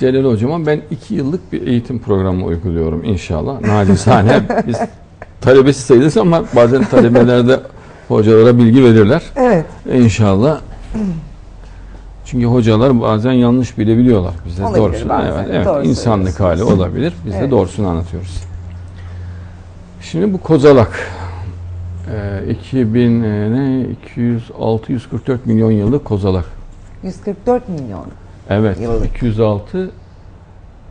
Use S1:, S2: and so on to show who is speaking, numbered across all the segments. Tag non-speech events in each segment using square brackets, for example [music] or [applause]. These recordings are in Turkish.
S1: Celal Hocama ben iki yıllık bir eğitim programı uyguluyorum inşallah. Nacizane [laughs] biz talebesi sayılırız ama bazen talebeler de hocalara bilgi verirler.
S2: Evet.
S1: İnşallah. [clears throat] Çünkü hocalar bazen yanlış bilebiliyorlar. Biz de
S2: Olabilir,
S1: doğrusunu,
S2: bazen
S1: evet, evet,
S2: doğru
S1: insanlık hali olabilir. Biz
S2: Evet.
S1: de doğrusunu anlatıyoruz. Şimdi bu kozalak. Ee, 2000 e, ne 200 644 milyon yıllık kozalak.
S2: 144 milyon.
S1: Evet.
S2: Yıllık.
S1: 206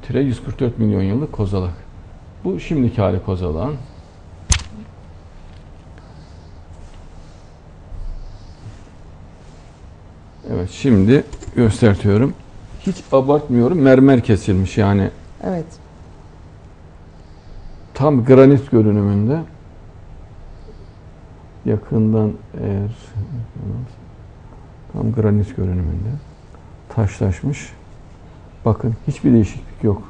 S1: tire 144 milyon yıllık kozalak. Bu şimdiki hali kozalağın. Evet şimdi göstertiyorum. Hiç abartmıyorum. Mermer kesilmiş yani
S2: Evet.
S1: tam granit görünümünde. Yakından eğer tam granit görünümünde taşlaşmış. Bakın hiçbir değişiklik yok.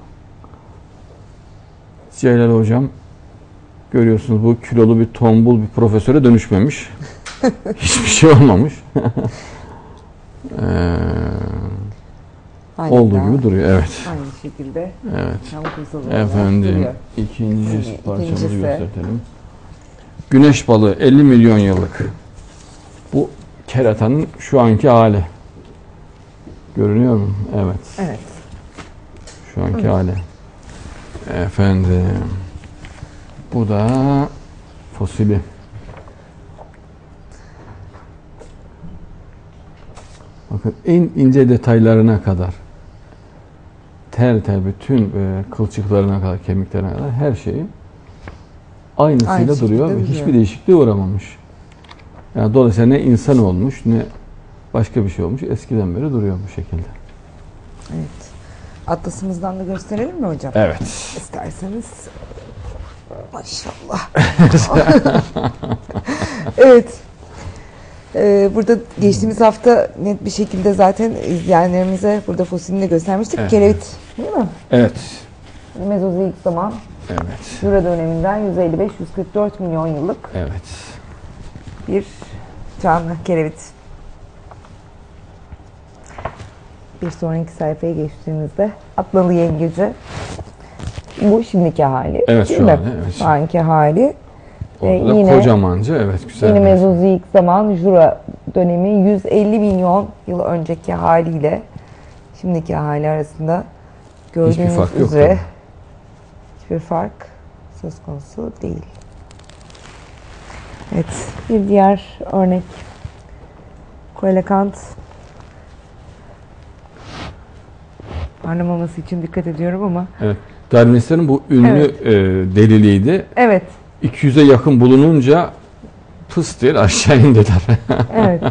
S1: Celal hocam görüyorsunuz bu kilolu bir tombul bir profesöre dönüşmemiş. [laughs] Hiçbir şey olmamış. [laughs] Ee, olduğu gibi duruyor. Evet.
S2: Aynı şekilde
S1: Evet. Efendim ikinci
S2: İkinci-
S1: parçamızı
S2: ikincisi.
S1: gösterelim. Güneş balığı 50 milyon yıllık. Bu keratanın şu anki hali. Görünüyor mu? Evet.
S2: Evet.
S1: Şu anki hali. Efendim. Bu da fosili. Bakın en ince detaylarına kadar tel tel bütün e, kılçıklarına kadar, kemiklerine kadar her şeyi aynısıyla
S2: Aynı
S1: duruyor ve hiçbir değişikliğe uğramamış. Yani dolayısıyla ne insan olmuş ne başka bir şey olmuş. Eskiden beri duruyor bu şekilde.
S2: Evet. Atlasımızdan da gösterelim mi hocam?
S1: Evet.
S2: İsterseniz. Maşallah. [laughs] evet. Ee, burada geçtiğimiz hafta net bir şekilde zaten izleyenlerimize burada fosilini de göstermiştik.
S1: Evet.
S2: Kerevit değil mi?
S1: Evet.
S2: Mezozoik zaman
S1: Evet.
S2: Jura döneminden 155-144 milyon yıllık
S1: Evet.
S2: bir canlı kerevit. Bir sonraki sayfaya geçtiğimizde Atlalı Yengeci. Bu şimdiki hali.
S1: Evet, şu hali, evet.
S2: Şu anki hali.
S1: Orada da
S2: yine-
S1: kocamanca evet güzel. Bir-
S2: Mezozoik zaman Jura dönemi 150 milyon yıl önceki haliyle şimdiki hali arasında gördüğünüz
S1: fark yok
S2: üzere
S1: tabii.
S2: hiçbir fark söz konusu değil. Evet, bir diğer örnek koelekant parlamaması için dikkat ediyorum ama
S1: Evet. Darwinistlerin bu ünlü
S2: Evet.
S1: e, deliliğiydi.
S2: evet,
S1: 200'e yakın bulununca pıs diye aşağı indiler. [laughs]
S2: evet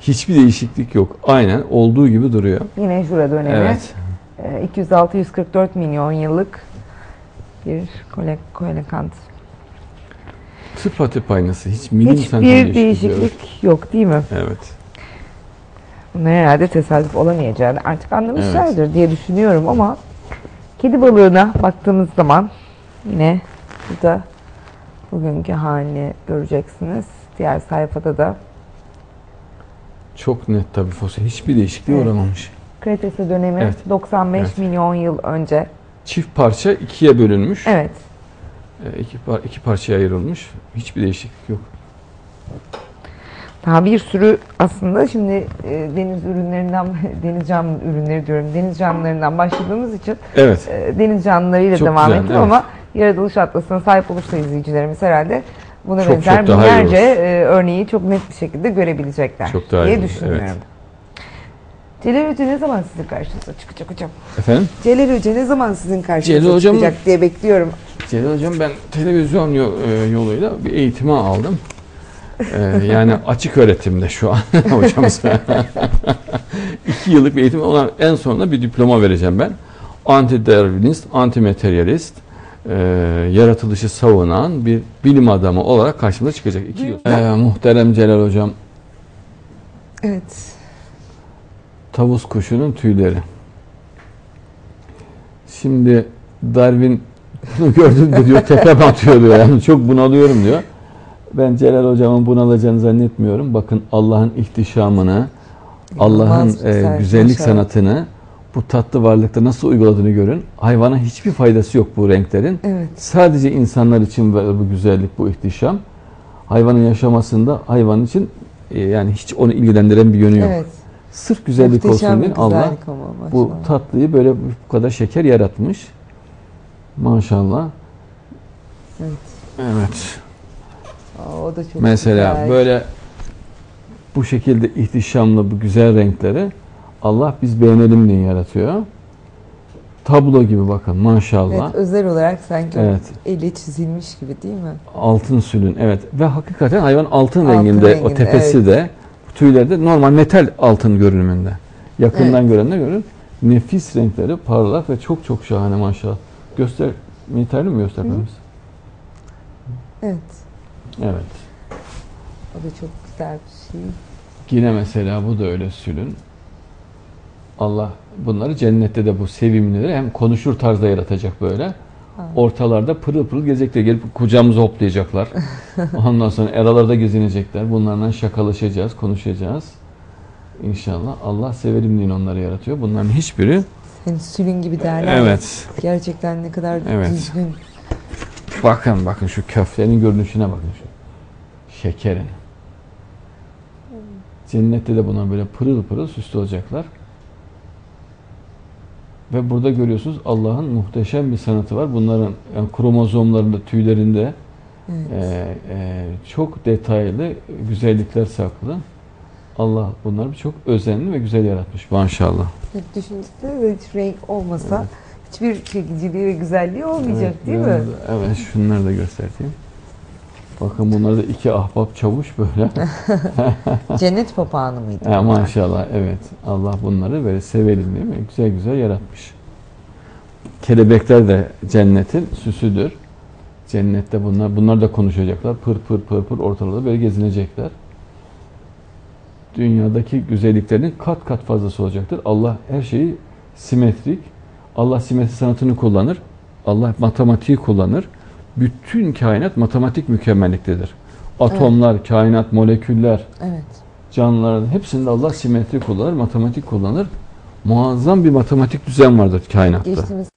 S1: Hiçbir değişiklik yok. Aynen olduğu gibi duruyor.
S2: yine Jura dönemi.
S1: Evet.
S2: Ee, 206-144 milyon yıllık bir kole, koelekant.
S1: Tıpatıp aynısı. Hiç milim
S2: Hiçbir
S1: değişiklik yok.
S2: değişiklik yok değil mi?
S1: Evet.
S2: Bunlar herhalde tesadüf olamayacağını artık anlamışlardır diye düşünüyorum ama kedi balığına baktığımız zaman yine burada bugünkü halini göreceksiniz. Diğer sayfada da
S1: Çok net tabii fosil. Hiçbir değişikliğe
S2: Evet.
S1: uğramamış.
S2: Kretase dönemi
S1: Evet.
S2: 95
S1: Evet.
S2: milyon yıl önce.
S1: Çift parça ikiye bölünmüş.
S2: Evet.
S1: E, iki, par- iki parçaya ayrılmış. Hiçbir değişiklik yok.
S2: Daha bir sürü aslında şimdi e, deniz ürünlerinden, [laughs] deniz canlı ürünleri diyorum, deniz canlılarından başladığımız için
S1: Evet.
S2: e, deniz canlılarıyla
S1: Çok
S2: devam
S1: güzel,
S2: ettim
S1: evet.
S2: ama yaratılış atlasına sahip olursa izleyicilerimiz herhalde buna
S1: Çok,
S2: benzer
S1: çok iyi
S2: binlerce e, örneği çok net bir şekilde görebilecekler
S1: Çok daha iyi
S2: diye
S1: olur,
S2: düşünüyorum.
S1: evet.
S2: Celal Hoca ne zaman sizin karşınıza çıkacak hocam?
S1: Efendim?
S2: Celal Hoca ne zaman sizin karşınıza
S1: Celal hocam-
S2: çıkacak diye bekliyorum.
S1: Celal Hocam ben televizyon yo- e, yoluyla bir eğitime aldım. E, yani açık öğretimde şu an [laughs] hocamız. [laughs] İki yıllık bir eğitim. Ona en sonunda bir diploma vereceğim ben. Anti-Darwinist, anti-materyalist, e, yaratılışı savunan bir bilim adamı olarak karşımıza çıkacak. İki yıl. E, muhterem Celal Hocam,
S2: Evet.
S1: tavus kuşunun tüyleri. Şimdi Darwin [laughs] bunu gördüğünde diyor tepem atıyor diyor. Yani çok bunalıyorum diyor. Ben Celal hocamın bunalacağını zannetmiyorum. Bakın Allah'ın ihtişamını, Allah'ın e,
S2: güzel,
S1: güzellik
S2: maşallah.
S1: sanatını bu tatlı varlıkta nasıl uyguladığını görün. Hayvana hiçbir faydası yok bu renklerin.
S2: Evet.
S1: Sadece insanlar için bu güzellik, bu ihtişam. Hayvanın yaşamasında hayvan için e, yani hiç onu ilgilendiren bir yönü yok.
S2: Evet.
S1: Sırf güzellik
S2: Muhteşem
S1: olsun diye Allah bu tatlıyı böyle bu kadar şeker yaratmış. Maşallah.
S2: Evet.
S1: Evet.
S2: O da çok
S1: Mesela
S2: güzel.
S1: böyle bu şekilde ihtişamlı bu güzel renkleri Allah biz beğenelim diye yaratıyor. Tablo gibi bakın maşallah.
S2: Evet, özel olarak sanki
S1: Evet.
S2: eli çizilmiş gibi değil mi?
S1: Altın sülün evet ve hakikaten hayvan altın,
S2: Altın
S1: renginde, o
S2: renginde,
S1: tepesi
S2: evet.
S1: de tüyleri de normal metal altın görünümünde. Yakından görenler görür. Nefis renkleri parlak ve çok çok şahane maşallah. Göster yeterli mi göstermemiz?
S2: Evet.
S1: Evet.
S2: O da çok güzel bir şey.
S1: Yine mesela bu da öyle sülün. Allah bunları cennette de bu sevimlileri hem konuşur tarzda yaratacak böyle.
S2: Ha.
S1: Ortalarda pırıl pırıl gezecekler. Gelip kucağımıza hoplayacaklar. [laughs] Ondan sonra eralarda gezinecekler. Bunlarla şakalaşacağız, konuşacağız. İnşallah Allah severim diye onları yaratıyor. Bunların hiçbiri
S2: Hani sülün gibi derler.
S1: evet.
S2: Gerçekten ne kadar
S1: Evet.
S2: düzgün.
S1: Bakın bakın şu köftenin görünüşüne bakın şu. Şekerin. Cennette de buna böyle pırıl pırıl süslü olacaklar. Ve burada görüyorsunuz Allah'ın muhteşem bir sanatı var. Bunların yani kromozomlarında, tüylerinde
S2: Evet.
S1: e, e, çok detaylı güzellikler saklı. Allah bunları çok özenli ve güzel yaratmış maşallah.
S2: Evet, hiç renk olmasa hiçbir çekiciliği ve güzelliği olmayacak
S1: Evet,
S2: değil mi?
S1: da- Evet şunları da göstereyim. Bakın bunlar da iki ahbap çavuş böyle. [laughs]
S2: Cennet papağanı mıydı? Bunlar?
S1: maşallah evet. Allah bunları böyle sevelim değil mi? Güzel güzel yaratmış. Kelebekler de cennetin süsüdür. Cennette bunlar bunlar da konuşacaklar. Pır pır pır pır ortalarda böyle gezinecekler. Dünyadaki güzelliklerin kat kat fazlası olacaktır. Allah her şeyi simetrik. Allah simetri sanatını kullanır. Allah matematiği kullanır. Bütün kainat matematik mükemmelliktedir. Atomlar, kainat, moleküller,
S2: Evet.
S1: canlıların hepsinde Allah simetri kullanır, matematik kullanır. Muazzam bir matematik düzen vardır kainatta.
S2: Geçtiğimiz